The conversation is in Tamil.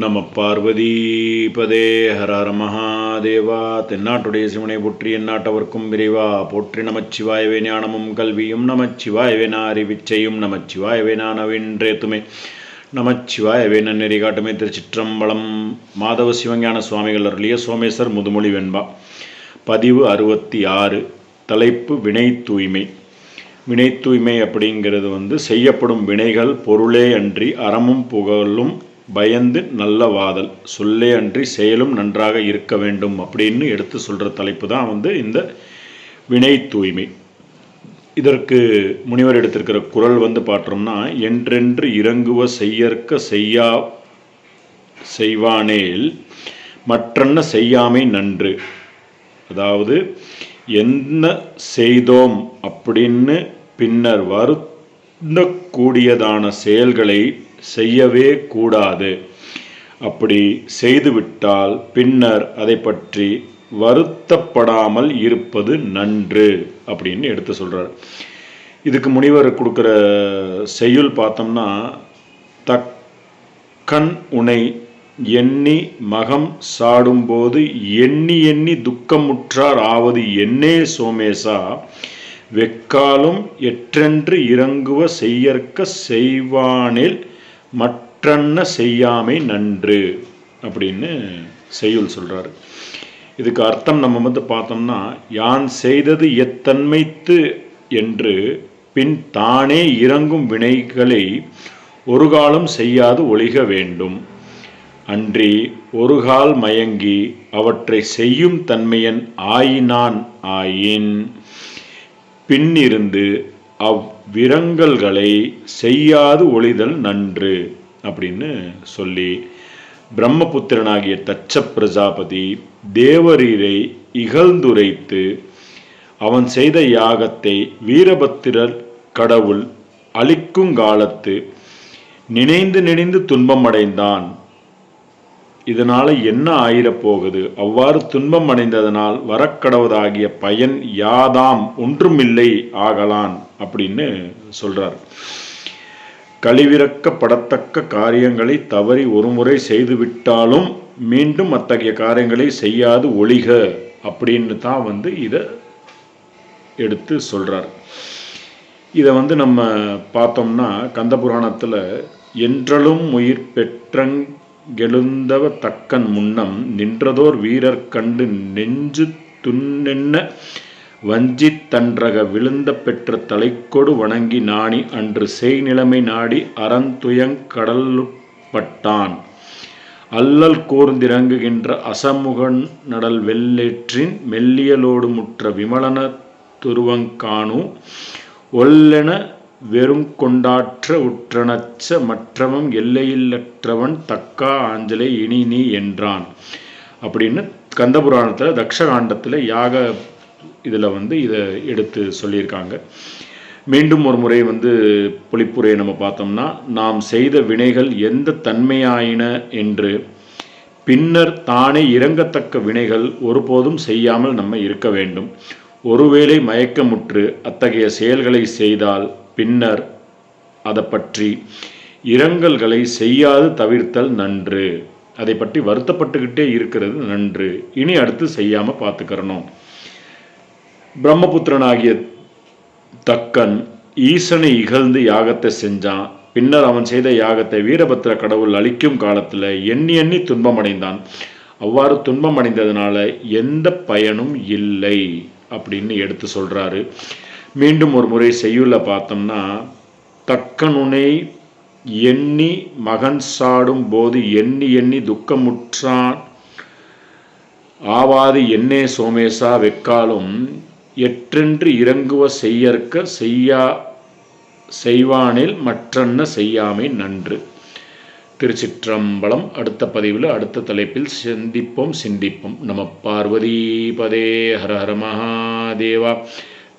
நம பார்வதி பதே ஹர மகாதேவா தென்னாட்டுடைய சிவனை போற்றி எந்நாட்டவர்க்கும் விரைவா போற்றி நமச்சிவாயவே ஞானமும் கல்வியும் நமச்சிவாயவே நான் அறிவிச்சையும் நமச்சிவாயவே நான் அவின்றேத்துமே நமச்சிவாயவே நன்னெறி காட்டுமே திருச்சிற்றம்பலம். மாதவ சிவஞான சுவாமிகள் அருளிய சோமேஸ்வர் முதுமொழி வெண்பா. பதிவு அறுபத்தி ஆறு தலைப்பு வினை தூய்மை. வினை தூய்மை அப்படிங்கிறது வந்து செய்யப்படும் வினைகள் பொருளே அன்றி அறமும் புகழும் பயந்து நல்ல வாதல் சொல்லே அன்றி செயலும் நன்றாக இருக்க வேண்டும் அப்படின்னு எடுத்து சொல்கிற தலைப்பு தான் வந்து இந்த வினை தூய்மை. இதற்கு முனிவர் எடுத்திருக்கிற குரல் வந்து பார்த்தோம்னா என்றென்று இறங்குவ செய்யற்க செய்யா செய்வானேல் மற்றென்ன செய்யாமை நன்று? அதாவது என்ன செய்தோம்? அப்படின்னு பின்னர் வருந்தக்கூடியதான செயல்களை செய்யவே கூடாது. அப்படி செய்துவிட்டால் பின்னர் அதை பற்றி வருத்தப்படாமல் இருப்பது நன்று அப்படின்னு எடுத்து சொல்கிறார் இதுக்கு முனிவர் கொடுக்குற செய்யுள் பார்த்தோம்னா தக்கன் உனை எண்ணி மகம் சாடும்போது எண்ணி எண்ணி துக்கமுற்றார் ஆவது என்னே சோமேசா வெக்காலும் எற்றென்று இறங்குவ செய்யற்க செய்வானில் மற்றன்ன செய்யாமை நன்று அப்படின்னு செய்யுள் சொல்கிறாரு இதுக்கு அர்த்தம் நம்ம வந்து பார்த்தோம்னா யான் செய்தது எத்தன்மைத்து என்று பின் தானே இறங்கும் வினைகளை ஒரு காலம் செய்யாது ஒழிக வேண்டும். அன்றி ஒரு கால் மயங்கி அவற்றை செய்யும் தன்மையன் ஆயினான் ஆயின். பின்னிருந்து அவ்விரங்கல்களை செய்யாது ஒளிதல் நன்று அப்படின்னு சொல்லி பிரம்மபுத்திரனாகிய தச்ச பிரஜாபதி தேவரீரை இகழ்ந்துரைத்து அவன் செய்த யாகத்தை வீரபத்திரர் கடவுள் அளிக்கும் காலத்து நினைந்து நினைந்து துன்பம் அடைந்தான் இதனால என்ன ஆயிரப்போகுது? அவ்வாறு துன்பம் அடைந்ததனால் வரக்கடவுதாகிய பயன் யாதாம் ஒன்றுமில்லை ஆகலான் அப்படின்னு சொல்றார். கழிவிறக்கப்படத்தக்க காரியங்களை தவறி ஒருமுறை செய்துவிட்டாலும் மீண்டும் அத்தகைய காரியங்களை செய்யாது ஒழிக அப்படின்னு தான் வந்து இதை எடுத்து சொல்றார். இதை வந்து நம்ம பார்த்தோம்னா கந்த புராணத்தில் என்றலும் உயிர் பெற்றங் கெழுந்தவ தக்கன் முன்னம் நின்றதோர் வீரர் கண்டு நெஞ்சு துண்ணென்ன? வஞ்சித் தன்றக விழுந்த பெற்ற தலைக்கொடு வணங்கி நாணி அன்று செய் நிலைமை நாடி அறந்துயங்கடலுட்பட்டான் அல்லல் கூர்ந்திறங்குகின்ற அசமுகன் நடல் வெள்ளேற்றின் மெல்லியலோடு முற்ற விமலன துருவங்கானு ஒல்லென வெறும் கொண்டாற்ற உற்றனச்ச மற்றவன் எல்லையில்லற்றவன் தக்கா ஆஞ்சலே இனி நீ என்றான். அப்படின்னு கந்தபுராணத்தில் தக்ஷகாண்டத்தில் யாக இதில் வந்து இதை எடுத்து சொல்லியிருக்காங்க. மீண்டும் ஒரு முறை வந்து பொழிப்புரையை நம்ம பார்த்தோம்னா நாம் செய்த வினைகள் எந்த தன்மையாயின என்று. பின்னர் தானே இறங்கத்தக்க வினைகள் ஒருபோதும் செய்யாமல் நம்ம இருக்க வேண்டும். ஒருவேளை மயக்கமுற்று அத்தகைய செயல்களை செய்தால் பின்னர் அதை பற்றி இரங்கல்களை செய்யாது தவிர்த்தல் நன்று. அதை பற்றி வருத்தப்பட்டுக்கிட்டே இருக்கிறது நன்று. இனி அடுத்து செய்யாமல் பார்த்துக்கிறணும். பிரம்மபுத்திரனாகிய தக்கன் ஈசனை இகழ்ந்து யாகத்தை செஞ்சான். பின்னர் அவன் செய்த யாகத்தை வீரபத்திர கடவுள் அளிக்கும் காலத்தில் எண்ணி எண்ணி துன்பமடைந்தான். அவ்வாறு துன்பம் அடைந்ததுனால எந்த பயனும் இல்லை அப்படின்னு எடுத்து சொல்கிறாரு மீண்டும் ஒரு முறை செய்யுள்ள பார்த்தோம்னா தக்கனுனை எண்ணி மகன் சாடும் போது எண்ணி எண்ணி துக்கமுற்றான். ஆவாது என்னே சோமேசா வெக்காலும் எற்றென்று இறங்குவ செய்யற்க செய்யா செய்வானில் மற்றென்ன செய்யாமை நன்று. திருச்சிற்றம்பலம் அடுத்த பதிவில் அடுத்த தலைப்பில் சிந்திப்போம் சிந்திப்போம். நம பார்வதி பதே ஹர ஹர மகாதேவா.